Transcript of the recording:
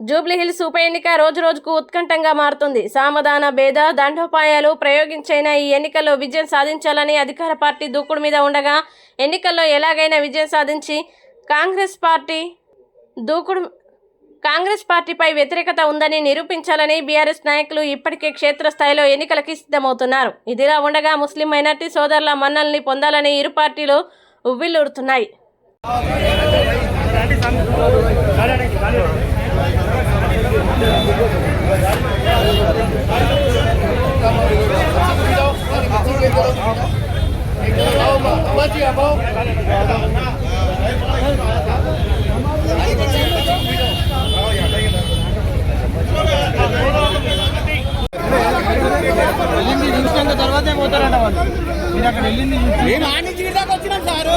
జూబ్లీహిల్స్ ఉప ఎన్నిక రోజు రోజుకు ఉత్కంఠంగా మారుతుంది. సామధాన భేద దండోపాయాలు ప్రయోగించైన ఈ ఎన్నికల్లో విజయం సాధించాలని అధికార పార్టీ దూకుడు మీద ఉండగా ఎన్నికల్లో ఎలాగైనా విజయం సాధించి కాంగ్రెస్ పార్టీ దూకుడు కాంగ్రెస్ పార్టీపై వ్యతిరేకత ఉందని నిరూపించాలని బీఆర్ఎస్ నాయకులు ఇప్పటికే క్షేత్రస్థాయిలో ఎన్నికలకి సిద్ధమవుతున్నారు. ఇదిలా ఉండగా ముస్లిం మైనార్టీ సోదరుల మన్నల్ని పొందాలని ఇరు పార్టీలు ఉవ్విల్లూరుతున్నాయి వెళ్ళింది చూసినాక తర్వాతే పోతారంట వాళ్ళు? మీరు అక్కడ వెళ్ళింది నేను మేము నుంచి ఇటు దాకా వచ్చినాం సారు.